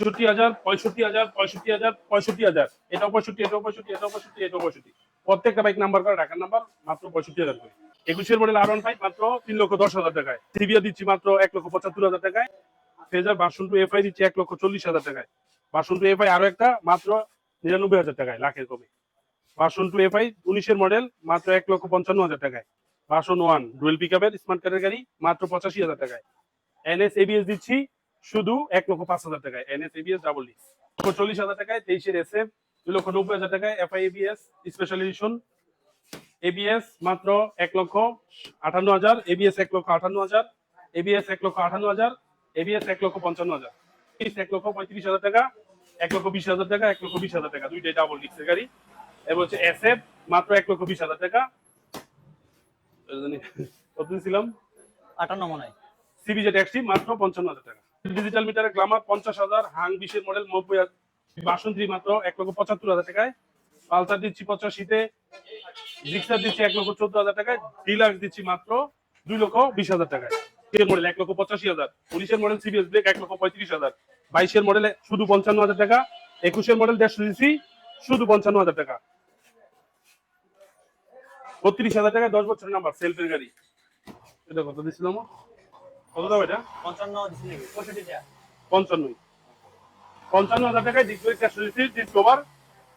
পঁয়ষট্টি হাজার পঁয়ষট্টি হাজার পঁয়ষট্টি হাজার পঁয়ষট্টি হাজার। পঁয়ষট্টি পঁয়ষট্টি পঁয়ষট্টি পঁয়ষট্টি। প্রত্যেকটা বাইক নাম্বার করে নাম্বার মাত্র পঁয়ষট্টি হাজার করে। একুশের মডেল আর ওয়ান মাত্র তিন লক্ষ দশ হাজার টাকায়। দিচ্ছি মাত্র এক লক্ষ পঁচাত্তর হাজার টাকায়। ফেজার বাসন টু এফআই দিচ্ছি এক লক্ষ চল্লিশ হাজার টাকায়। বাসন টু এফআই আরও একটা, মাত্র নিরানব্বই হাজার টাকায় লাখের কমে। বাসন টু এফআই উনিশের মডেল মাত্র এক লক্ষ পঞ্চান্ন হাজার টাকায়। বাসন ওয়ান ডুয়েল পিক আপের স্মার্ট কারের গাড়ি, মাত্র পঁচাশি হাজার টাকায়। এনএস এবিএস দিচ্ছি শুধু এক লক্ষ পাঁচ হাজার টাকায় এনএস এবিএস ডাবল ডি চল্লিশ হাজার টাকায় তেইশের এস এফ দুই লক্ষ নব্বই হাজার টাকায় FI ABS special edition ABS মাত্র এক লক্ষ আটান্ন হাজার এবিএস এক লক্ষ আটান্ন হাজার এবিএস এক লক্ষ আটান্ন হাজার এবিএস এক লক্ষ পঞ্চান্ন হাজার। এক লক্ষ পঁয়ত্রিশ হাজার টাকা এক লক্ষ বিশ হাজার টাকা এক লক্ষ বিশ হাজার টাকা। দুইটাই ডাবল ডিক্সের গাড়ি। এবার হচ্ছে এস এফ মাত্র এক লক্ষ বিশ হাজার টাকা। কত ছিলাম? আটান্ন মনে হয়। সিবিজেড এক্সটি মাত্র পঞ্চান্ন হাজার টাকা। ডিজিটাল মিটারের গ্লামার পঞ্চাশ হাজার, হাং বিশের মডেল নব্বই বাসন্তী মাত্র এক লক্ষ পঁচাত্তর হাজার টাকায়। পালসার দিচ্ছি পঁচাশিতে জিক্সার দিচ্ছি এক লক্ষ চোদ্দ হাজার টাকায়, ডিলাক্স দিচ্ছি মাত্র দুই লক্ষ বিশ হাজার টাকায়। এর মডেল এক লক্ষ পঁচাশি হাজার, উনিশের মডেল সিবিএস ব্রেক এক লক্ষ পঁয়ত্রিশ হাজার, বাইশের মডেল শুধু পঞ্চান্ন হাজার টাকা, একুশের মডেল দেড়শো সিসি শুধু পঞ্চান্ন হাজার টাকা। বত্রিশ হাজার টাকায় দশ বছরের নাম্বার সেলফের গাড়ি। এটা কত দিছিলাম কত দাম এটা? পঞ্চান্ন পঁয়ষট্টি টাকা। পঞ্চান্নই পঞ্চান্ন হাজার টাকায় ডিসপ্লে ক্যাশলিটি ডিসকভার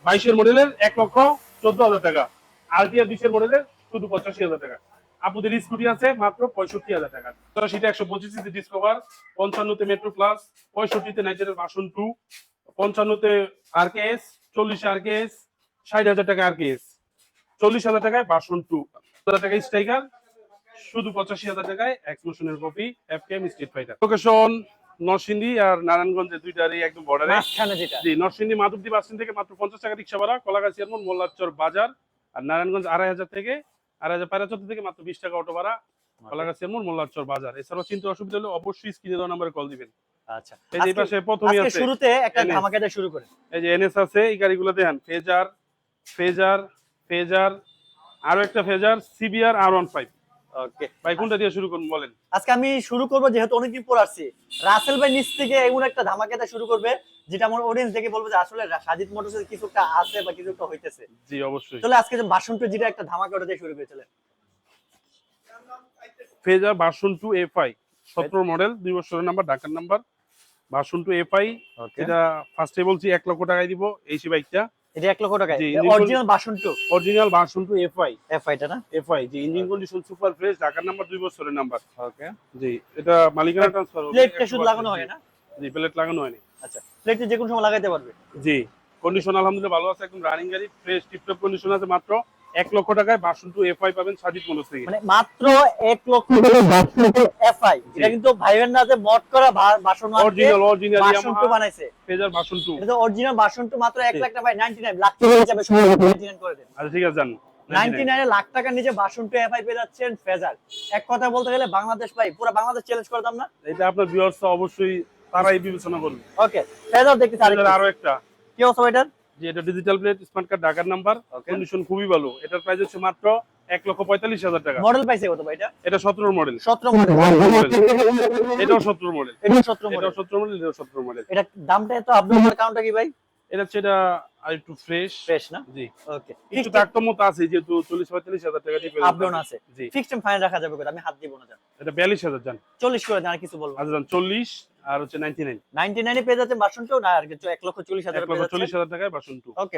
বাইশের মডেলের এক লক্ষ চোদ্দ হাজার টাকা। আলটিয়া বিশের মডেলের শুধু পঁচাশি হাজার টাকা। আপুদের স্কুটি আছে মাত্র পঁয়ষট্টি হাজার টাকা। সেটা একশো পঁচিশ ডিসকভার পঞ্চান্নতে মেট্রো প্লাস পঁয়ষট্টিতে নাইজেরের বাসন টু পঞ্চান্নতে আর কে এস চল্লিশে আর কে এস ষাট হাজার টাকা আর কে এস চল্লিশ হাজার টাকায় বাসন টু হাজার টাকায় স্ট্রাইকার শুধু পঁচাশি হাজার টাকায় এক্সপ্লোশনের copy F K M street fighter location Narsingdi আর নারায়ণগঞ্জের দুইটারই একদম বর্ডারে জি নরসিংদী মাধবদী বাস থেকে মাত্র পঞ্চাশ টাকা রিক্সা ভাড়া কলাগাছি এমন মোল্লাচর বাজার আর নারায়ণগঞ্জ আড়াই হাজার থেকে আড়াই হাজার পাঁচ থেকে মাত্র বিশ টাকা অটো ভাড়া কলাগাছি এমন মোল্লাচর বাজার। এছাড়াও চিন্তা অসুবিধা হলে অবশ্যই স্ক্রিনে দেওয়া নাম্বারে কল দিবেন। আচ্ছা। এই যে পাশে প্রথমই আছে শুরুতে একটা ধামাকাটা শুরু করে। এই যে এনএস আছে এই গাড়িগুলো দেখেন ফেজার ফেজার ফেজার আরও একটা Fazer CBR R one five okay ভাই কোনটা দিয়ে শুরু করুন বলেন। আজকে আমি শুরু করব যেহেতু অনেকদিন পর আসছি। রাসেল ভাই নিচ থেকে এমন একটা ধামাকাটা শুরু করবে যেটা আমার অডিয়েন্স দেখে বলবে যে আসলে সাজিদ মোটরসের কিছু একটা আছে বা কিছু একটা হইতেছে। জি অবশ্যই। তাহলে আজকে যে বাসন্ত যেটা একটা ধামাকা ওটা দিয়ে শুরু করেছিলেন Fazer version two F I সতেরো মডেল দুই বছরের নাম্বার ঢাকার number version two F I এটা ফার্স্টে বলছি এক লক্ষ টাকায় দিব এই সে বাইকটা এটা এক লক্ষ টাকা original original original version two না? জি ইঞ্জিন কন্ডিশন সুপার ফ্রেশ ঢাকার নাম্বার দুই বছরের নাম্বার ওকে জি এটা মালিকানা ট্রান্সফার প্লেটটা শুধু লাগানো হয় না? জি প্লেট লাগানো হয়নি। আচ্ছা প্লেটটা যে কোনো সময় লাগাইতে পারবে? জি কন্ডিশন আলহামদুলিল্লাহ ভালো আছে একদম রানিং গাড়ি ফ্রেশ টিপটপ কন্ডিশন আছে মাত্র। এক লক্ষ টাকায় ভার্সন টু এফ আই পাবেন সাজিদ মোটরস থেকে। মানে মাত্র এক লক্ষ এফআই এটা কিন্তু ভাইবেন না যে মড করা version original original version two বানাইছে। ফেজার ভার্সন টু এটা অরিজিনাল বাসন টু মাত্র এক লাখ টাকা ভাই 99 লাখ টাকা হিসাবে 99 করে দেন। আচ্ছা ঠিক আছে জান। 99 এ লাখ টাকার নিচে বাসন টু এফআই পেয়ে যাচ্ছেন ফেজার এক কথা বলতে গেলে বাংলাদেশ ভাই পুরো বাংলাদেশ চ্যালেঞ্জ করে দাম না? এটা আপনার ভিউয়ার্স অবশ্যই তারাই বিবেচনা করবে। ওকে ফেজার দেখতে আরও একটা। কি অবস্থা এটার? যে এটা ডিজিটাল প্লেট স্মার্ট কার্ড ঢাকার নাম্বার. কন্ডিশন খুবই ভালো। এটার প্রাইস হচ্ছে মাত্র এক লক্ষ পঁয়তাল্লিশ হাজার টাকা। মডেল পাইছে কত ভাই এটা? এটা সতেরো মডেল 17 মডেল এটাও সতেরো মডেল এটা 17 মডেল এটাও সতেরো মডেল এটাও সতেরো মডেল এটা দামটা এত আপনার কারণটা কি ভাই? এটা হচ্ছে এটা আর একটু ফ্রেশ ফ্রেশ না? জি। ওকে একটু তারতম্য আছে যেহেতু চল্লিশ পঁয়তাল্লিশ হাজার টাকা দিয়ে আছে। জি। ফিক্সড টাইম ফাইন রাখা যাবে আমি হাত দিব না জান। এটা 40 করে দেন আর কিছু বলব আচ্ছা আর হচ্ছে নাইনটি নাইন 99 এ পেয়ে যাচ্ছেন বাসন টু না আর কিছু 1 লক্ষ 40 হাজার এক চল্লিশ হাজার টাকায় ওকে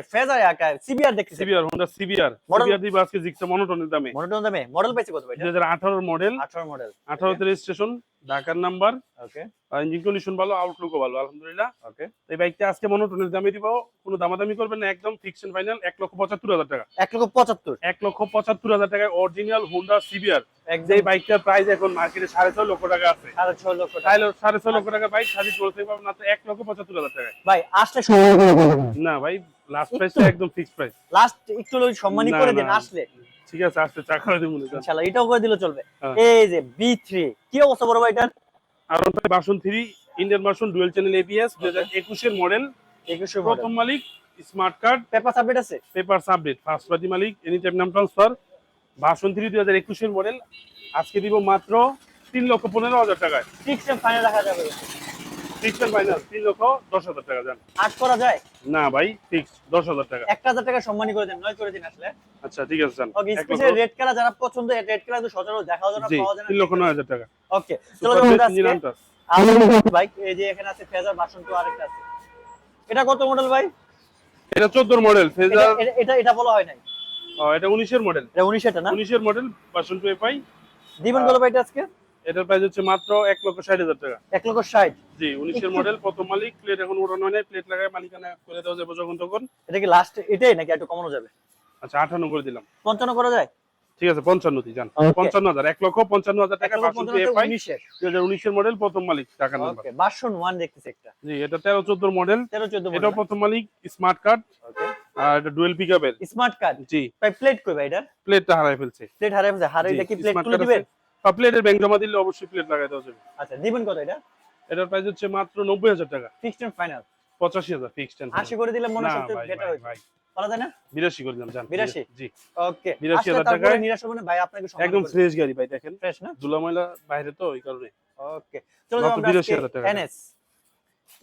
সিবিআর দেখতেছি সিবিআর সিবিআর সিবিআর দিব আজকে জিক্সা মনোটনের দামে। মডেল দামে? মডেল পাইছে কত ভাই দুই হাজার আঠারোর মডেল 18 মডেল আঠারোতে রেজিস্ট্রেশন ঢাকার নাম্বার ওকে ইঞ্জিন কন্ডিশন ভালো আউটলুকও ভালো আলহামদুলিল্লাহ। ওকে এই বাইকটা আজকে মনোটনের দামে দিব কোনো দামাদামি করবেন না একদম ফিক্সড ফাইনাল এক লক্ষ পঁচাত্তর হাজার টাকা। 1 লক্ষ 75 এক লক্ষ পঁচাত্তর হাজার টাকায় অরিজিনাল হোন্ডা সিবিআর যে বাইকটার প্রাইস এখন মার্কেটে সাড়ে ছয় লক্ষ টাকা আছে। 6.5 লক্ষ টাকা। সাড়ে ছয় লক্ষ টাকা বাইক পারবেন মাত্র এক লক্ষ পঁচাত্তর হাজার টাকায়। ভাই আসলে না ভাই লাস্ট প্রাইসটা একদম ফিক্সড প্রাইস লাস্ট একটু সম্মানই করে। দেন আসলে। ঠিক আছে চা দিব ইনশাআল্লাহ এটাও করে দিলে চলবে। হ্যাঁ। এই যে B3 কি অবস্থা বড় ভাই এটার? আর ওটা version three Indian version dual channel ABS দুই হাজার একুশের মডেল 21 মডেল প্রথম মালিক স্মার্ট কার্ড পেপার সাবমিট আছে? পেপার আপডেট ফার্স্ট পার্টি মালিক এনি টাইম নাম ট্রান্সফার ভার্সন থ্রি দুই হাজার একুশের মডেল আজকে দিব মাত্র তিন লক্ষ পনেরো হাজার টাকায়। ফিক্সড টাইম ফাইনাল রাখা যাবে। ফিক্সড ফাইনাল তিন লক্ষ দশ হাজার টাকা যান আট করা যায়? না ভাই ফিক্স দশ হাজার টাকা। একটা হাজার টাকা সম্মানী করে দেন নয় করে দিন আসলে। আচ্ছা ঠিক আছে যান ওকে স্পেশাল রেড কালার যারা পছন্দ রেড কালার তো সচরাচর দেখাও না পাওয়া যায় না। তিন লক্ষ নয় হাজার টাকা। ওকে চলো ভাই। এই যে এখানে আছে ফেজার ভার্সন 2 আরেকটা আছে। এটা কত মডেল ভাই? এটা চোদ্দোর মডেল এটা ফেজার এটা- এটা বলা হয় নাই। এটা উনিশের মডেল এটা 19 এটা না? 19 এর মডেল ভার্সন টু এফআই দিবেন কত ভাই এটা আজকে? এটার প্রাইস হচ্ছে মাত্র 1 লক্ষ ষাট হাজার টাকা। 1 লক্ষ 60 জি উনিশের মডেল প্রথম মালিক প্লেট এখন ওড়ানো হয় নাই প্লেট লাগায় মালিকানা করে দেওয়া যাবে যখন তখন। এটা কি লাস্ট এটাই নাকি একটু কমানো যাবে? আচ্ছা আঠান্ন করে দিলাম। 55 করা যায়? ঠিক আছে পঞ্চান্ন যান। পঞ্চান্ন হাজার এক লক্ষ পঞ্চান্ন হাজার টাকা 1 লক্ষ ভার্সন টু 55 এফআই দুই হাজার উনিশের মডেল প্রথম মালিক টাকা নাম্বার ভার্সন 1 দেখতেছি একটা। জি এটা তেরো চোদ্দোর মডেল 13 14 এটাও প্রথম মালিক স্মার্ট কার্ড আর এটা ডুয়েল পিকআপের স্মার্ট কার্ড জি। প্লেট কই ভাই এটা প্লেটটা হারাই ফেলছে। প্লেট হারাই ফেলছে হারাইলে কি প্লেট তুলে দিবেন? প্লেটের ব্যাংক জমা দিলে অবশ্যই প্লেট লাগাই দেওয়া যাবে। আচ্ছা দিবেন কত এটা? এটার প্রাইস হচ্ছে মাত্র নব্বই হাজার টাকা। ফিক্সড এন্ড ফাইনাল পঁচাশি হাজার ফিক্সড 80 করে দিলে মনে হচ্ছে বেটার ভাই। বলা যায় না? বিরাশি করে দিলাম জান। 82? জি। ওকে। 82,000 তারপরে টাকায় নিরাশ ভাই আপনাকে একদম ফ্রেশ গাড়ি ভাই দেখেন। ফ্রেশ না? ধুলা বাইরে তো ওই কারণে। ওকে। চলো আমরা 82,000 টাকা। এনএস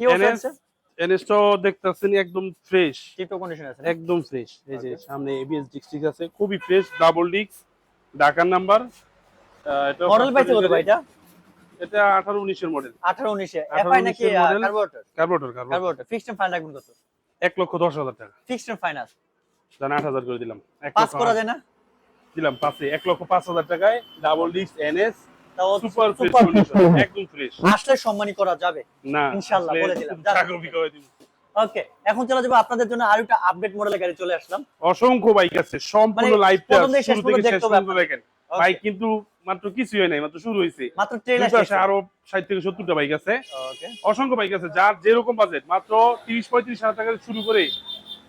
কি অবস্থা আছে এনএস তো দেখতেছেন একদম ফ্রেশ টিপটো কন্ডিশন আছে একদম ফ্রেশ এই যে সামনে এবিএস আছে খুবই ফ্রেশ ডাবল ডিক্স ঢাকার নাম্বার এটা মডেল পাইছে কত ভাই এটা এটা আঠারো উনিশের মডেল 18 19 এ 18, এফআই নাকি 19 model। Carburettor carburettor carburettor carburettor fixed and রাখবেন কত? এক লক্ষ দশ হাজার টাকা। ফিক্সড ফাইনাল জান আট হাজার করে দিলাম। পাস করা যায় না? দিলাম পাঁচে। এক লক্ষ পাঁচ হাজার টাকায় ডাবল ডিস্ক এনএস তাও সুপার ফ্রেশ একদম ফ্রেশ আসলে সম্মানী করা যাবে। না ইনশাআল্লাহ, বলে দিলাম। খুব যান। টাকা ওকে এখন চলে যাব আপনাদের জন্য আরও একটা আপডেট মডেলের গাড়ি চলে আসলাম। অসংখ্য বাইক আছে সম্পূর্ণ মানে শুরু থেকে শেষ পর্যন্ত দেখেন। বাইক কিন্তু মাত্র কিছুই হয় নাই মাত্র শুরু হয়েছে মাত্র পাশে আরও ষাট থেকে সত্তরটা বাইক আছে। অসংখ্য বাইক আছে যার যেরকম বাজেট মাত্র তিরিশ পঁয়ত্রিশ হাজার টাকা শুরু করে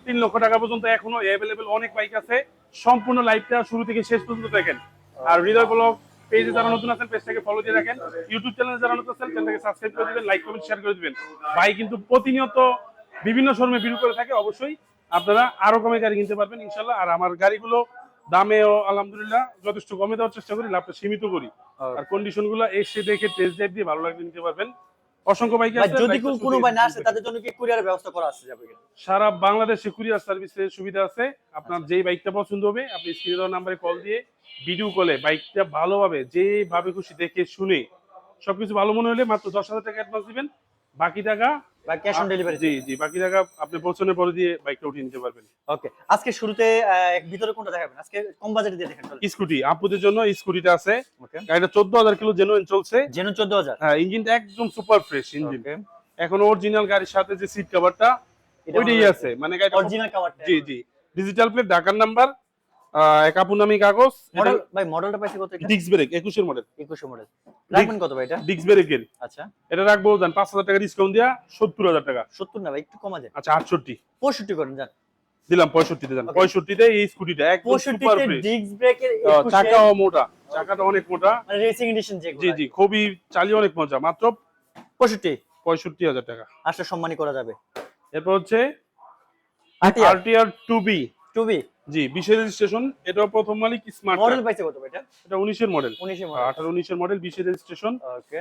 তিন লক্ষ টাকা পর্যন্ত এখনও অ্যাভেলেবেল অনেক বাইক আছে। সম্পূর্ণ লাইফটা শুরু থেকে শেষ পর্যন্ত দেখেন। আর হৃদয় ব্লগ পেজে যারা নতুন আছেন পেজটাকে ফলো দিয়ে রাখেন। ইউটিউব চ্যানেলে যারা নতুন আছেন চ্যানেলটাকে সাবস্ক্রাইব করে দিবেন লাইক কমেন্ট শেয়ার করে দিবেন। ভাই কিন্তু প্রতিনিয়ত বিভিন্ন শোরুমে ভিডিও করে থাকে অবশ্যই আপনারা আরও কমে গাড়ি কিনতে পারবেন ইনশাল্লাহ আর আমার গাড়িগুলো দামেও আলহামদুলিল্লাহ যথেষ্ট কমে দেওয়ার চেষ্টা করি লাভটা সীমিত করি। আর কন্ডিশনগুলো এসে দেখে টেস্ট ড্রাইভ দিয়ে ভালো লাগলে নিতে পারবেন। অসংখ্য বাইক ভাই আছে যদি কোনো ভাই না আসে তাদের জন্য কি কুরিয়ারের ব্যবস্থা করা আছে যাবে সারা বাংলাদেশে কুরিয়ার সার্ভিসের সুবিধা আছে। আপনার যেই বাইকটা পছন্দ হবে আপনি স্ক্রিনে দেওয়া নাম্বারে কল দিয়ে ভিডিও কলে বাইকটা ভালোভাবে যেভাবে খুশি দেখে শুনে সবকিছু ভালো মনে হলে মাত্র দশ হাজার টাকা অ্যাডভান্স দিবেন। বাকি টাকা বা ক্যাশ অন ডেলিভারি জি জি বাকি টাকা আপনি পৌঁছানোর পরে দিয়ে বাইকটা উঠিয়ে নিতে পারবেন। ওকে আজকে শুরুতে ভিতরে কোনটা দেখাবেন? আজকে কম বাজেটে দিয়ে দেখেন স্কুটি আপুদের জন্য স্কুটিটা আছে। ওকে। গাড়িটা চোদ্দ হাজার কিলো জেনুইন চলছে। জেনো 14000 হ্যাঁ ইঞ্জিনটা একদম সুপার ফ্রেশ ইঞ্জিন এখন অরিজিনাল গাড়ির সাথে যে সিট কভারটা ওইটাই আছে। মানে গাড়িটা অরিজিনাল কভারটা জি জি। ডিজিটাল প্লেট ঢাকার নাম্বার এক আপু নামি কাগজ মডেল ভাই মডেলটা পাইছে কত এটা ডিস্ক ব্রেক একুশের মডেল 21 মডেল রাখবেন কত ভাই এটা? ডিস্ক ব্রেকের আচ্ছা। এটা রাখব জান পাঁচ হাজার টাকা ডিসকাউন্ট দিয়া সত্তর হাজার টাকা। 70 না ভাই একটু কমা যায়। আচ্ছা আটষট্টি। 65 করেন যান দিলাম পঁয়ষট্টিতে জান। Okay. পঁয়ষট্টিতে এই স্কুটিটা একদম সুপার 65 তে ফ্রেশ ডিস্ক ব্রেকের চাকাও মোটা। চাকাটা অনেক মোটা। মানে রেসিং এডিশন যেগুলো জি জি খুবই চালিয়ে অনেক মজা। মাত্র 65 পঁয়ষট্টি হাজার টাকা। আসলে সম্মানী করা যাবে। এরপর হচ্ছে RTR two B two B G বিশের রেজিস্ট্রেশন এটা প্রথম মালিক স্মার্ট মডেল পাইছে কত এটা এটা? এটা উনিশের মডেল 19 মডেল আঠারো উনিশের মডেল বিশের রেজিস্ট্রেশন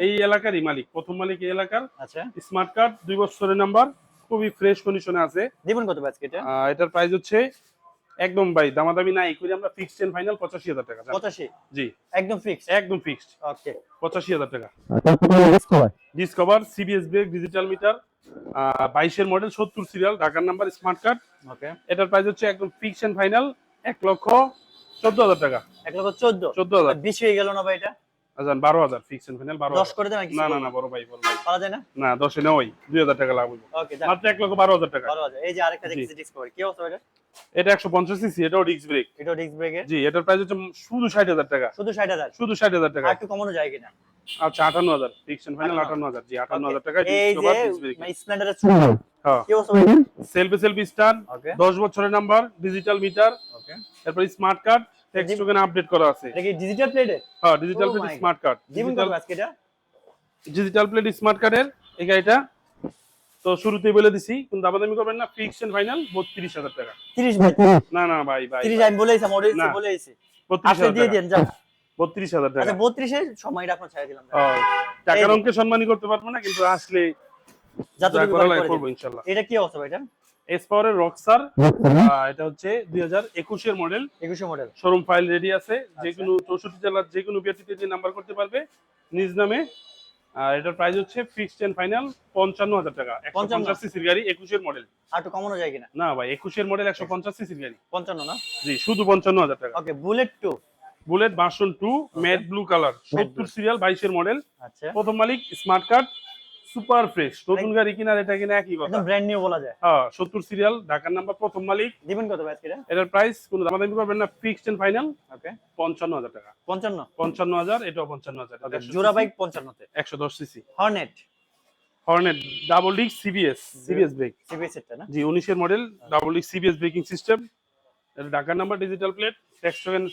এই এলাকারই মালিক প্রথম মালিক এই এলাকার। আচ্ছা। স্মার্ট কার্ড দুই বছরের নাম্বার খুবই ফ্রেশ কন্ডিশনে আছে। দিবেন কত আজকে এটা? এটার প্রাইস হচ্ছে একদম ভাই দামাদামি নাই করি আমরা ফিক্সড এন্ড ফাইনাল পঁচাশি হাজার টাকা জান। 85 জি। একদম ফিক্স একদম ফিক্সড ওকে পঁচাশি হাজার টাকা। Discover CBS brake digital meter 22 এর মডেল সত্তর সিরিয়াল ঢাকার নাম্বার স্মার্ট কার্ড ওকে এটার প্রাইস হচ্ছে একদম ফিক্সড এন্ড ফাইনাল 1 লক্ষ চোদ্দ হাজার টাকা। 1 লক্ষ চোদ্দ? চোদ্দ হাজার। বেশি হয়ে গেল না ভাই এটা? আজান এন্ড ফাইনাল করে দেন না না না বড় ভাই পাওয়া যায় না? না দশে নয় দুই হাজার টাকা লাভ হইব। ওকে মাত্র এক লক্ষ বারো হাজার টাকা। ভালো এই যে আরেকটা দেখছি ডিসকভার কি অবস্থা এটা এটা একশো পঞ্চাশ সিসি এটাও ডিস্ক ব্রেক এটা ডিস্ক ব্রেকের জি এটার প্রাইস হচ্ছে শুধু ষাট হাজার টাকা। শুধু 60000 শুধু ষাট হাজার টাকা। একটু কমানো যায় কিনা? আচ্ছা আটান্ন হাজার। ফিক্সড এন্ড ফাইনাল আটান্ন। হাজার। জি আটান্ন হাজার টাকা এই যে স্প্লেন্ডারের হ্যাঁ। কি অবস্থা সেলফি সেলফি স্টার দশ বছরের নাম্বার ডিজিটাল মিটার ওকে তারপর smart card tax token update করা আছে। এটা কি ডিজিটাল প্লেটের হ্যাঁ digital plate smart card digital আজকে এটা? ডিজিটাল প্লেট স্মার্ট কার্ডের এই গাড়িটা। তো শুরুতেই বলে দিছি কোন দামাদামি করবেন না ফিক্সড এন্ড ফাইনাল বত্রিশ হাজার টাকা। 30 ভাই। না না ভাই ভাই 30 আমি বলেইছি মডেল না। বলেইছি। বত্রিশ আসলে হাজার দিয়ে দেন বত্রিশ হাজার টাকা। আচ্ছা 32 এর আপনার ছেড়ে দিলাম টাকার এই যে। অঙ্কে সম্মানই করতে পারব না কিন্তু আসলে যতটুকু করব দিন। এটা কি অবস্থা ভাই এটা? এস পাওয়ারের রকসার এটা হচ্ছে দুই হাজার একুশের model model showroom file ready আছে। আচ্ছা। যে কোনো চৌষট্টি জেলার যে কোনো বিআরটিতে যে নাম্বার করতে পারবে নিজ নামে। আর এটার প্রাইস হচ্ছে ফিক্সড এন্ড ফাইনাল পঞ্চান্ন হাজার টাকা। একশো পঞ্চাশ সিসির গাড়ি একুশের মডেল আর একটু কমানো যায় কিনা? না ভাই একুশের মডেল একশো পঞ্চাশ সিসির গাড়ি। পঞ্চান্ন না? জি শুধু পঞ্চান্ন হাজার টাকা। Okay Bullet two Bullet version two matte blue colour সত্তর সিরিয়াল বাইশের মডেল আচ্ছা। প্রথম মালিক স্মার্ট কার্ড সুপার ফ্রেশ। নতুন গাড়ি কিনার এটা কিনা একই কথা। একদম ব্র্যান্ড নিউ বলা যায়। হ্যাঁ সত্তর সিরিয়াল ঢাকার নাম্বার প্রথম মালিক। দিবেন কত ভাই এটা? এটার প্রাইস কোনো দামাদামি করবেন না ফিক্সড এন্ড ফাইনাল ওকে পঞ্চান্ন হাজার টাকা। পঞ্চান্ন? পঞ্চান্ন হাজার এটাও পঞ্চান্ন হাজার জোড়া বাইক পঞ্চান্নতে। একশো দশ CC Hornet Hornet double disc CBS CBS brake CBS এরটা না? জি উনিশের model double disc CBS braking system এটা ঢাকার নাম্বার ডিজিটাল প্লেট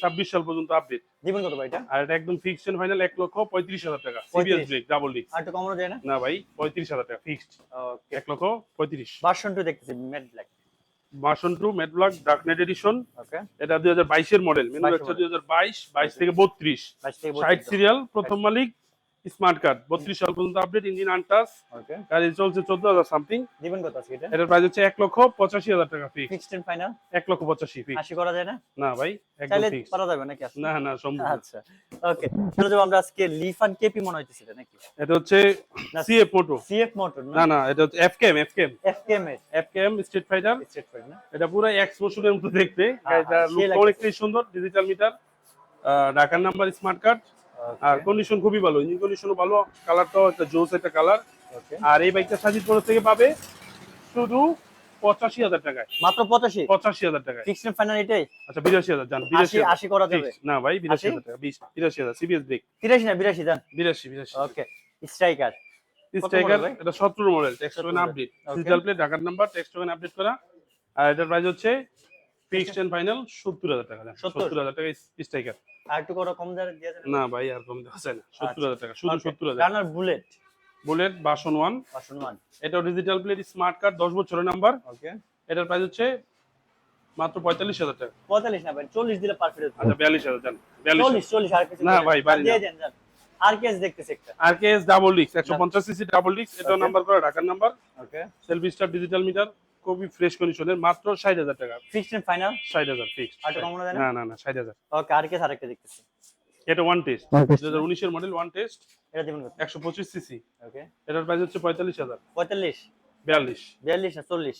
ছাব্বিশ সাল পর্যন্ত আপডেট কত ভাই এটা? আর এটা একদম ফিক্সড ফাইনাল এক লক্ষ পঁয়ত্রিশ হাজার টাকা। সিবিএস ব্রেক ডাবল ডি আর কমানো যায় না? না ভাই পঁয়ত্রিশ হাজার টাকা ফিক্সড এক লক্ষ পঁয়ত্রিশ। ভার্সন টু দেখতেছি matte black version two matte black dark knight edition okay এটা দুই হাজার বাইশের মডেল 22 ম্যানুফ্যাকচার দুই হাজার বাইশ বাইশ থেকে বত্রিশ। ষাট সিরিয়াল প্রথম মালিক স্মার্ট কার্ড বত্রিশ সাল পর্যন্ত আপডেট ইঞ্জিন আনটাস ওকে গাড়ি চলছে চোদ্দ হাজার সামথিং দিবেন কত আজকে এটা? এটার প্রাইস হচ্ছে এক লক্ষ পঁচাশি হাজার টাকা ফিক্স ফিক্সড এন্ড ফাইনাল এক লক্ষ পঁচাশি ফিক্স আশি করা যায় না? না ভাই একদম ফিক্স পারা যাবে নাকি? না না সম্ভব। আচ্ছা ওকে চলে যাব আমরা আজকে লিফান কেপি মনে হইতেছে এটা নাকি? এটা হচ্ছে সিএফ মোটো সিএফ মোটর না? না এটা হচ্ছে FKM FKM FKM FKM street fighter straight না? এটা পুরো এক্স মোশনের মতো দেখতে। এটা লাগছে। অনেকটাই সুন্দর ডিজিটাল মিটার ঢাকার নাম্বার স্মার্ট কার্ড আর কন্ডিশন খুবই ভালো ইঞ্জিন কন্ডিশনও ভালো কালারটাও একটা জোস একটা কালার আর এই বাইকটা সাজিদ মোটর থেকে পাবে শুধু পঁচাশি হাজার টাকায়। মাত্র পঁচাশি? পঁচাশি হাজার টাকায়। ফিক্সড ফাইনাল এটাই? আচ্ছা বিরাশি হাজার যান বিরাশি আশি করা যাবে। না ভাই বিরাশি হাজার টাকা বিশ বিরাশি হাজার সিবিএস ব্রেক তিরাশি না বিরাশি দেন বিরাশি বিরাশি। ওকে স্ট্রাইকার স্ট্রাইকার এটা সতেরো model tax 17 update digital plate ঢাকার নাম্বার টেক্সট আপডেট করা। আর এটার প্রাইস হচ্ছে ফিক্সড এন্ড ফাইনাল সত্তর হাজার টাকা 70 সত্তর? হাজার টাকা স্ট্রাইকার আর একটু করে কম দিয়ে দেন না ভাই আর কম দেওয়া যায় না। সত্তর হাজার টাকা শুধু সত্তর হাজার। Runner Bullet Bullet version one পাঁচশো ওয়ান এটাও ডিজিটাল প্লেট স্মার্ট কার্ড দশ বছরের নাম্বার ওকে এটার প্রাইস হচ্ছে মাত্র পঁয়তাল্লিশ হাজার টাকা। পঁয়তাল্লিশ না ভাই চল্লিশ দিলে পারফেক্ট আচ্ছা বিয়াল্লিশ হাজার যান বিয়াল্লিশ চল্লিশ চল্লিশ আর কিছু না ভাই, বাড়ি দিয়ে দেন যান আর কেস দেখতেছি একটা। আর কে এস ডাবল ডিক্স একশো পঞ্চাশ সিসি ডাবল ডিক্স Okay. নাম্বার করা ঢাকার number okay self start digital meter খুবই ফ্রেশ কন্ডিশনের মাত্র ষাট হাজার টাকা। ফিক্সড এন্ড ফাইনাল ষাট হাজার ফিক্স আর একটু কমানো যায় না? না না না ষাট হাজার। ওকে আর কেস আরেকটা দেখতেছি। এটা ওয়ান টেস্ট One test. দু হাজার উনিশের মডেল ওয়ান টেস্ট এটা দিবেন কত? একশো পঁচিশ সিসি ওকে এটার প্রাইস হচ্ছে পঁয়তাল্লিশ হাজার। পঁয়তাল্লিশ? বিয়াল্লিশ। বিয়াল্লিশ না চল্লিশ?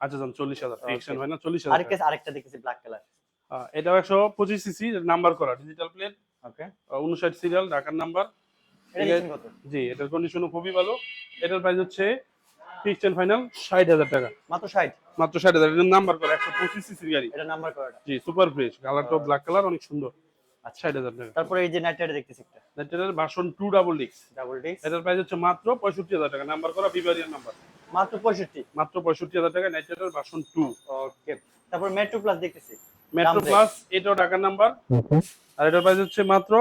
আচ্ছা যান চল্লিশ হাজার। Okay. ফিক্স হয় না চল্লিশ আর হাজার কেস আরেকটা দেখতেছি ব্ল্যাক কালার এটা এটাও একশো পঁচিশ সিসি নাম্বার করা ডিজিটাল প্লেট ওকে উনষাট সিরিয়াল ঢাকার নাম্বার এটা কত? জি এটার কন্ডিশনও খুবই ভালো। এটার প্রাইস হচ্ছে ফিক্সড এন্ড ফাইনাল ষাট হাজার টাকা। মাত্র ষাট? মাত্র ষাট হাজার এটার নাম্বার করা একশো পঁচিশ সিসির গাড়ি। এটা নাম্বার করাটা জি সুপার ফ্রেশ কালারটাও ব্ল্যাক কালার অনেক সুন্দর। আচ্ছা। ষাট হাজার টাকা। তারপরে এই যে নাইটটা দেখতেছি একটা। এটার ভার্সন টু ডাবল ডিক্স ডাবল ডিস্ক এটার প্রাইস হচ্ছে মাত্র পঁয়ষট্টি হাজার টাকা। নাম্বার করা বিভারিয়ার নাম্বার মাত্র পঁয়ষট্টি? মাত্র পঁয়ষট্টি হাজার টাকা নাইট্রেটার ভার্সন টু ওকে তারপর মেট্রো প্লাস দেখতেছি। মেট্রো প্লাস এটাও টাকার নাম্বার আর এটার প্রাইস হচ্ছে মাত্র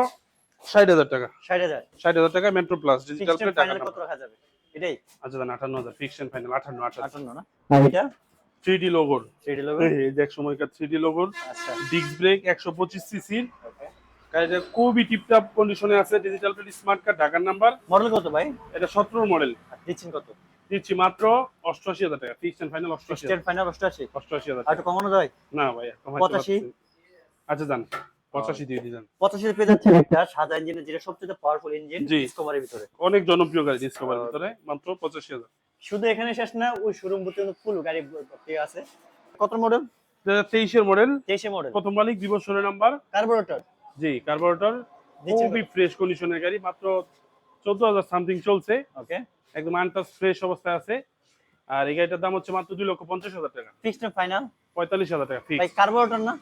ষাট হাজার টাকা। ষাট হাজার। ষাট হাজার টাকা মেট্রো প্লাস ডিজিটাল প্লেট টাকা কত রাখা যাবে? এটাই? আচ্ছা দান 58000 ফিকশন ফাইনাল 58 58 না? হ্যাঁ। এটা? 3D লোগোর 3D লোগো এই লোগোর আচ্ছা। ডিস্ক ব্রেক 125 সিসি ওকে গাড়িটা খুবই টিপটপ কন্ডিশনে আছে digital plate smart card number model কত ভাই? এটা 17 মডেল কত? দিচ্ছি মাত্র 88000 টাকা। ফিকশন ফাইনাল 88000 ফিকশন ফাইনাল 88 88000 আর কমানো যায়? না ভাই 85 আচ্ছা দান 85 দিয়ে দিলেন পেয়ে একটা সাদা যেটা সবচেয়ে পাওয়ারফুল ইঞ্জিন ডিসকভারের ভিতরে। অনেক জনপ্রিয় গাড়ি ডিসকভারের ভিতরে মাত্র 85000 শুধু এখানে শেষ না ওই শোরুম পর্যন্ত ফুল গাড়ি পেয়ে আছে। কত মডেল 23 এর মডেল 23 এর মডেল প্রথম মালিক নাম্বার। কার্বোরেটর জি কার্বোরেটর খুবই ফ্রেশ কন্ডিশনের গাড়ি মাত্র 14000 সামথিং চলছে। ওকে একদম আনটাস ফ্রেশ অবস্থায় আছে। আর এই গাড়িটার দাম হচ্ছে মাত্র দুই লক্ষ 50 হাজার টাকা। ফিক্সড ফাইনাল 45000 টাকা ফিক্স কার্বোরেটর না?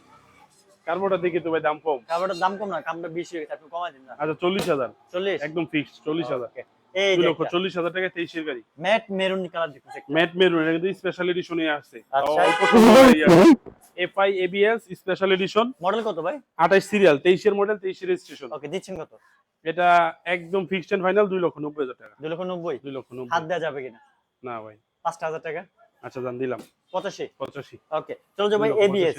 কার্বোটা দেখি তো ভাই দাম কম। কার্বোরেটর দাম কম না কামটা বেশি হয়ে গেছে আপনি কমাই দিন না। আচ্ছা চল্লিশ হাজার। চল্লিশ? একদম ফিক্সড. এই লক্ষ চল্লিশ হাজার টাকা তেইশের গাড়ি। ম্যাট মেরুন কালার দেখতেছি ম্যাট মেরুন এটা কিন্তু স্পেশাল এডিশনে আসছে। FI ABS special edition model কত ভাই? আঠাশ সিরিয়াল তেইশের মডেল রেজিস্ট্রেশন ওকে দিচ্ছেন কত? এটা একদম ফিক্সড এন্ড ফাইনাল লক্ষ নব্বই হাজার টাকা। দুই লক্ষ নব্বই? দুই লক্ষ হাত নব্বই দেওয়া যাবে কিনা? না ভাই। পাঁচটা হাজার টাকা? আচ্ছা দাম দিলাম। পঁচাশি? পঁচাশি। ওকে চলো যে ভাই এবিএস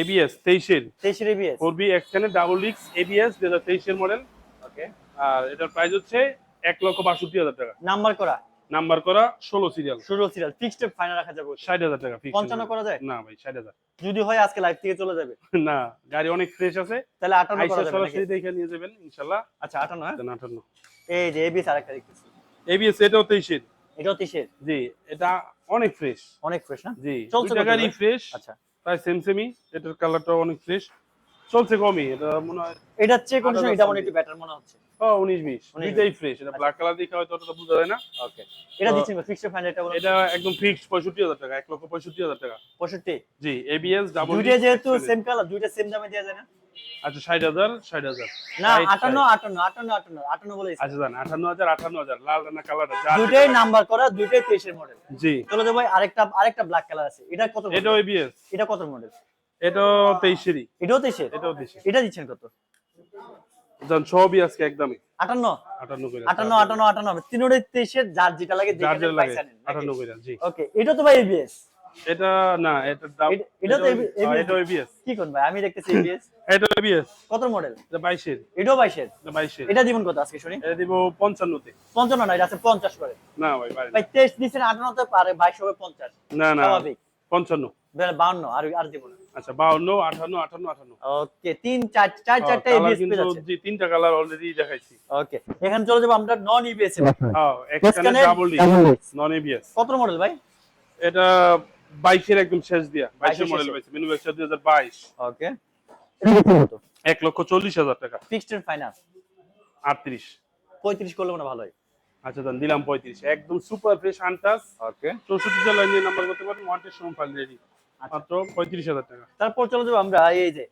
এবিএস তেইশের। তেইশের এবিএস ফোর বি এক্সটেনের ডাবল ডিক্স এবিএস দু হাজার তেইশের মডেল ওকে আর এটার প্রাইস হচ্ছে এক লক্ষ বাষট্টি হাজার টাকা। নাম্বার করা? নাম্বার করা ষোলো সিরিয়াল ষোলো সিরিয়াল ফিক্সড ফাইনাল রাখা যাবে ষাট হাজার টাকা fixed পঞ্চান্ন করা যায়? না ভাই ষাট হাজার। যদি হয় আজকে লাইভ থেকে চলে যাবে? না গাড়ি অনেক ফ্রেশ আছে। তাহলে আটান্ন করা যাবে নাকি? সরাসরি দেখে নিয়ে যাবেন ইনশাল্লাহ। আচ্ছা আটান্ন হ্যাঁ? আটান্ন। এই যে এবিএস আরেকটা দেখতেছি। এবিএস এটাও তেইশের। এটাও তিসের জি এটা অনেক ফ্রেশ অনেক ফ্রেশ না? জি চলছে গাড়ি ফ্রেশ আচ্ছা। প্রায় সেম সেমই এটার কালারটাও অনেক ফ্রেশ চলছে কমই এটা মনে হয় এটার চেয়ে কন্ডিশন সময় এটা মনে একটু বেটার মনে হচ্ছে। ও উনিশ বিশ। উনিশ দুইটাই ফ্রেশ এটা ব্ল্যাক কালার দেখে হয়তো অতটা বোঝা যায় না। ওকে এটা দিচ্ছেন ফিক্সড ফাইনাল এটা এটা একদম ফিক্সড পঁয়ষট্টি হাজার টাকা এক লক্ষ পঁয়ষট্টি হাজার টাকা। 65 জি এবিএস ডাবল দুইটা যেহেতু সেম কালার দুইটা সেম দামে দেওয়া যায় না? আচ্ছা ষাট হাজার ষাট হাজার। না আটান্ন আটান্ন আটান্ন আটান্ন আটান্ন বলে আচ্ছা জান আঠান্ন হাজার আঠান্ন হাজার লাল রান্না কালার দুইটাই নাম্বার করা দুইটাই তেইশের মডেল জি। চলো ভাই আরেকটা আরেকটা ব্ল্যাক কালার আছে। এটা কত? এটাও এবিএস এটা কত মডেল এটাও তেইশেরই। এটাও তেইশের? এটাও তেইশের। এটা দিচ্ছেন কত? জান সবই আজকে একদমই। আটান্ন? আটান্ন করে। আটান্ন আটান্ন আটান্ন তিনোটাই তেইশের যার যেটা লাগে যার যেটা লাগে আটান্ন করে জি। ওকে এটা তো ভাই এবিএস এটা না এটা দাম এটা- এটা তো এটাও এবিএস কি কোন ভাই আমি দেখতেছি এবিএস এটা এবিএস কত মডেল এটা বাইশের। এটাও বাইশের? এটা বাইশের। এটা দিবেন কত আজকে শুনি? এটা দিব পঞ্চান্নতে। পঞ্চান্ন না এটা আছে পঞ্চাশ করে। না ভাই বাইরে ভাই তেইশ দিচ্ছেন আটান্নতে পারে বাইশ হবে পঞ্চাশ। না না স্বাভাবিক। পঞ্চান্ন। বেলা বাউন্ন আর আর দিব না। আচ্ছা বাউন্ন আঠান্ন আটান্ন আটান্ন। ওকে তিন চার চার চারটা এবিএস পেয়ে যাচ্ছে। জি তিনটা কালার অলরেডি দেখাইছি। ওকে এখানে চলে যাব আমরা নন ইবিএস এ। হ্যাঁ মাঝখানে ডাবল ডি। নন এবিএস কত মডেল ভাই? এটা বাইশের একদম শেষ দিয়া বাইশের মডেল। পাইছে ম্যানুফ্যাকচার দুই হাজার বাইশ। ওকে এক লক্ষ চল্লিশ হাজার টাকা। ফিক্সড এন্ড ফাইনাল আটত্রিশ। পঁয়ত্রিশ করলে মনে ভালো হয় আচ্ছা দান দিলাম পঁয়ত্রিশ। একদম সুপার ফ্রেশ আনটাস। ওকে চৌষট্টি জেলায় নিয়ে নাম্বার করতে পারেন ওয়ান্টেড শোরুম ফাইল রেডি। মাত্র পঁয়ত্রিশ হাজার টাকা। তারপর চলে যাব আমরা এই যে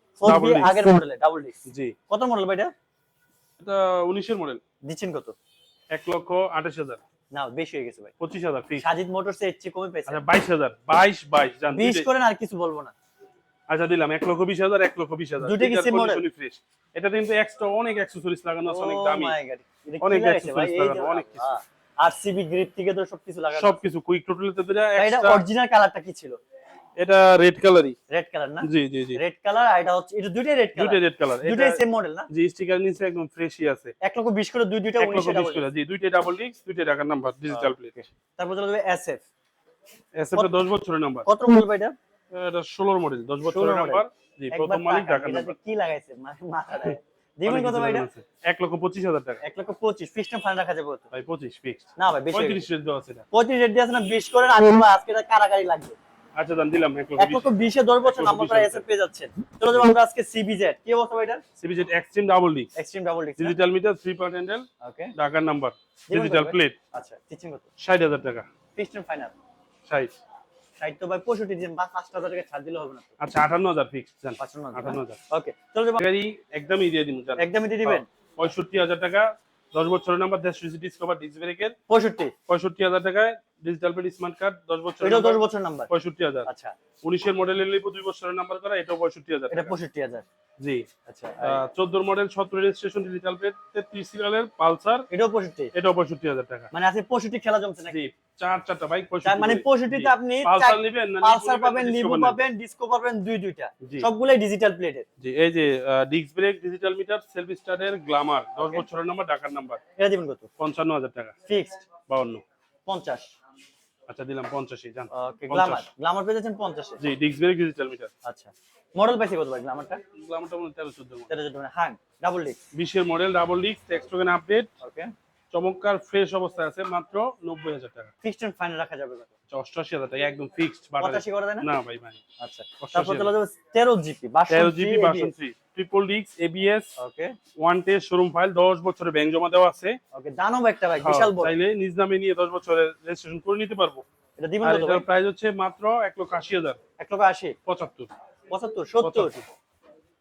আগের মডেলে ডাবল ডিস্ক জি। কত মডেল ভাই এটা? এটা উনিশের মডেল দিচ্ছেন কত? এক লক্ষ আঠাশ হাজার। না বেশি হয়ে গেছে ভাই। ফিক্স সাজিদ মোটরস এর চেয়ে কমে পেয়েছে। আচ্ছা জান করেন আর কিছু বলব না। আচ্ছা দিলাম এক লক্ষ বিশ হাজার এক লক্ষ বিশ হাজার। দুইটা কি দুইটার same model? condition ই fresh। এটা কিন্তু এক্সট্রা অনেক অ্যাক্সেসরিজ লাগানো আছে অনেক Oh দামি। অনেক যে লাগানো, অনেক কিছু। গ্রিপ থেকে তো সবকিছু লাগানো সবকিছু কুইক টোটালিতে এটা অরিজিনাল কালারটা কি ছিল? এটা রেড কালারই রেড কালার না? জি জি জি। রেড কালার আর এটা হচ্ছে এটা দুইটাই রেড কালার রেড কালার দুইটাই সেম মডেল না? জি স্টিকার নিচে একদম ফ্রেশই আছে। এক লক্ষ বিশ করে দুই দুইটা এক লক্ষ উনিশে বিশ করে জি দুইটাই ডাবল ডিস্ক দুইটাই টাকার নাম্বার ডিজিটাল প্লেট তারপর চলে যাবে এসএফ এসএফ এর 10 বছরের নাম্বার কত মডেল ভাই এটা? এটা 16 মডেল 10 বছরের নাম্বার জি প্রথম মালিক নাম্বার কি লাগাইছে? মাথাটা দিবেন কত ভাই এটা? এক লক্ষ পঁচিশ হাজার টাকা। এক লক্ষ পঁচিশ ফিক্সড ফান্ড রাখা যাবে? ভাই পঁচিশ ফিক্সড না ভাই বেশি হয়ে পঁয়ত্রিশ রেট দেওয়া আছে এটা। গেছে। পঁচিশ রেট দিয়ে আছে না বিশ করে আর বা আজকে কারাকারি লাগবে। আচ্ছা দাম দিলাম এক লক্ষ এক লক্ষ বিশে। বছর এক লক্ষ নাম্বার বিশ এসএফ পেয়ে যাচ্ছেন। চলো যাব আমরা আজকে সিবিজেড কি অবস্থা এটা CBZ Xtreme double disc Xtreme double disc digital meter three point handle okay ঢাকার নাম্বার ডিজিটাল প্লেট আচ্ছা টিচিং কত? ষাট হাজার টাকা। ফিক্সড ফাইনাল ষাট। ষাট তো ভাই পঁয়ষট্টি দিন বা পাঁচ হাজার টাকা ছাড় দিলে হবে না আচ্ছা আটান্ন হাজার ফিক্স জান। পাঁচশো না আটান্ন হাজার। ওকে চলো যাব একদমই দিয়ে দিন জান। একদমই দিয়ে দিবেন। পঁয়ষট্টি হাজার টাকা দশ বছরের নাম্বার দেশ ডিসকভার ডিস্ক ব্রেকের পঁয়ষট্টি। পঁয়ষট্টি হাজার টাকায় ডিজিটাল প্লেট স্মার্ট কার্ড দশ বছর এটা দশ বছর নাম্বার? পঁয়ষট্টি হাজার। আচ্ছা। উনিশের মডেল লিপো দুই বছরের নাম্বার করা এটাও পঁয়ষট্টি হাজার এটা পঁয়ষট্টি হাজার। জি। আচ্ছা চোদ্দোর মডেল সতেরো রেজিস্ট্রেশন ডিজিটাল প্লেট তেত্রিশ সিরিয়ালের পালসার এটাও পঁয়ষট্টি? এটাও পঁয়ষট্টি হাজার টাকা। মানে আজকে পঁয়ষট্টি খেলা জমছে নাকি? জি। চার চারটা বাইক মানে পঁয়ষট্টিতে আপনি পালসার নেবেন না পালসার পাবেন লিবু পাবেন ডিসকো পাবেন দুই দুইটা। সবগুলাই ডিজিটাল প্লেটের জি এই যে disc brake digital meter self স্টার্টের দশ Okay. বছরের নাম্বার ঢাকার নাম্বার এটা দিবেন কত? পঞ্চান্ন হাজার টাকা। ফিক্সড বাউন্ন। পঞ্চাশ। আচ্ছা দিলাম পঞ্চাশি জান। ওকে পঞ্চাশ। গ্লামার গ্লামার পেয়ে যাচ্ছেন পঞ্চাশে। জি ডিস্ক ব্রেক ডিজিটাল মিটার আচ্ছা। মডেল পাইছে কত ভাই গ্লামারটা গ্লামারটা মনে হয় তেরো চোদ্দ তেরো চোদ্দ মানে হ্যাঁ ডাবল ডিস্ক বিশের model double disc tax token update okay চমৎকার ফ্রেশ অবস্থায় আছে মাত্র নব্বই হাজার টাকা। ফিক্সড এন্ড ফাইনাল রাখা যাবে আচ্ছা, অষ্টআশি হাজার টাকা একদম ফিক্সড পঁচাশি করে দেয় না? ভাই ভাই। আচ্ছা তারপর চলে যাবে তেরো জিপি তেরো version three triple disc ABS okay one test showroom file দশ বছরের ব্যাংক জমা দেওয়া আছে। ওকে দানব একটা ভাই বিশাল বড়। চাইলে নিজ নামে নিয়ে দশ বছরের রেজিস্ট্রেশন করে নিতে পারব। এটা দিবেন কত প্রাইস হচ্ছে মাত্র এক লক্ষ আশি হাজার। এক লক্ষ আশি। পঁচাত্তর। পঁচাত্তর সত্তর।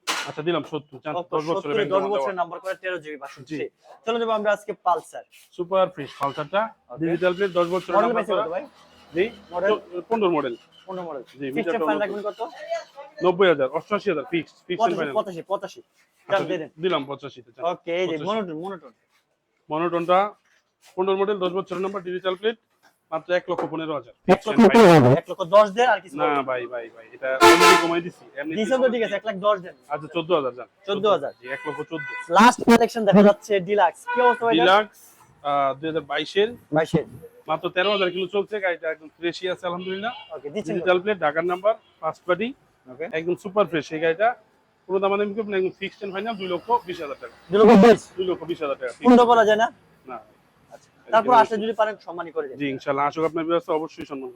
আচ্ছা দিলাম সত্তর চান দশ বছরের সত্তরে ব্যাংক দশ জমা বছরের দেওয়া। নাম্বার করে তেরো জিবি বাষট্টি জি। চলে যাব আমরা আজকে পালসার। সুপার ফ্রেশ পালসারটা ডিজিটাল প্লেট দশ বছরের নাম্বার কত ভাই? জি Model? পনেরো মডেল পনেরো মডেল জি, মিটারটা ফাইন রাখবেন কত? নব্বই হাজার অষ্টআশি হাজার ফিক্সড ফাইনাল পঁচাশি পঁচাশি চাপ দিয়ে দেন দিলাম পঁচাশিতে চান ওকে এই যে। মনোটন মনোটন মনোটনটা পনেরো মডেল দশ বছরের নাম্বার ডিজিটাল প্লেট মাত্র এক লক্ষ পনেরো হাজার। এক লক্ষ পনেরো হাজার, এক লক্ষ দশ দেন আর কিছু না ভাই ভাই ভাই এটা অলরেডি কমাই দিছি এমনি দিয়েছেন তো ঠিক আছে এক লাখ দশ দেন। আচ্ছা চোদ্দ হাজার যান। 14,000 জি এক লক্ষ চোদ্দ। লাস্ট কালেকশন দেখা যাচ্ছে ডিলাক্স কি অবস্থা ডিলাক্স দুই হাজার বাইশের। বাইশে মাত্র তেরো হাজার কিলো চলছে গাড়িটা একদম ফ্রেশই আছে আলহামদুলিল্লাহ। ডিজিটাল প্লেট ঢাকার নাম্বার ফার্স্ট পার্টি একদম সুপার ফ্রেশ এই গাড়িটা। কোনো দাম করবেন একদম ফিক্সড এন্ড ফাইনাল দুই লক্ষ বিশ হাজার টাকা। দুই লক্ষ বিশ। দুই লক্ষ বিশ হাজার টাকা। বলা যায় না? তারপর আসলে যদি পারেন সম্মানই করে দেন জি ইনশাআল্লাহ আসুক আপনার ব্যবস্থা অবশ্যই সম্মান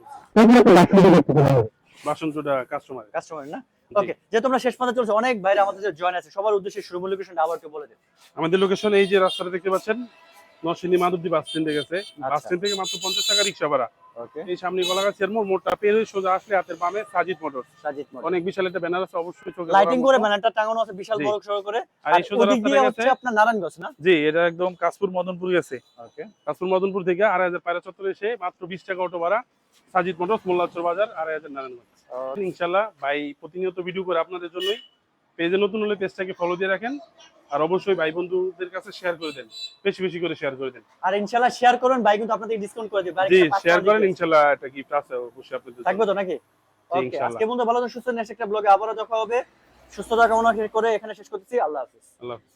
বাসন চুটা কাস্টমার কাস্টমার না? ওকে যে তোমরা শেষ পর্যন্ত চলছে অনেক বাইরে আমাদের জয়েন আছে সবার উদ্দেশ্যে শুরু লোকেশনটা আবার বলে দেন। আমাদের লোকেশন এই যে রাস্তাটা দেখতে পাচ্ছেন নরসিংদী মাধবদী বাস স্ট্যান্ডে গেছে। বাস আচ্ছা। স্ট্যান্ড থেকে মাত্র পঞ্চাশ টাকা রিক্সা ভাড়া। এই সামনে মোড় মোড়টা পের হয়ে সোজা আসলে হাতের বামে সাজিদ মোটর সাজিদ মডেল অনেক বিশাল একটা ব্যানার আছে অবশ্যই চোখে লাইটিং করে ব্যানারটা টাঙানো আছে বিশাল বড় সড়ো করে। আর এই সোজা দিয়ে হচ্ছে আপনার নারায়ণগঞ্জ না? জি এটা একদম কাশপুর মদনপুর গেছে। ওকে কাশপুর মদনপুর থেকে আড়াই হাজার পায়রা চত্বরে এসে মাত্র বিশ টাকা অটো ভাড়া সাজিদ মোটরস মোল্লাচর বাজার আড়াই হাজার নারায়ণগঞ্জ। ইনশাল্লাহ ভাই প্রতিনিয়ত ভিডিও করে আপনাদের জন্যই পেজে নতুন হলে পেজটাকে ফলো দিয়ে রাখেন আর অবশ্যই ভাই বন্ধুদের কাছে শেয়ার করে দেন বেশি বেশি করে শেয়ার করে দেন। আর ইনশাআল্লাহ শেয়ার করুন ভাই কিন্তু আপনাদের ডিসকাউন্ট করে দেব। জি শেয়ার করেন ইনশাল্লাহ একটা গিফট আছে অবশ্যই আপনাদের থাকবে তো নাকি? ওকে আজকে বন্ধু ভালো থাকুন, সুস্থ নেক্সট একটা ব্লগে আবারো দেখা হবে। সুস্থতা কামনা করে এখানে শেষ করতেছি। আল্লাহ হাফেজ। আল্লাহ হাফেজ।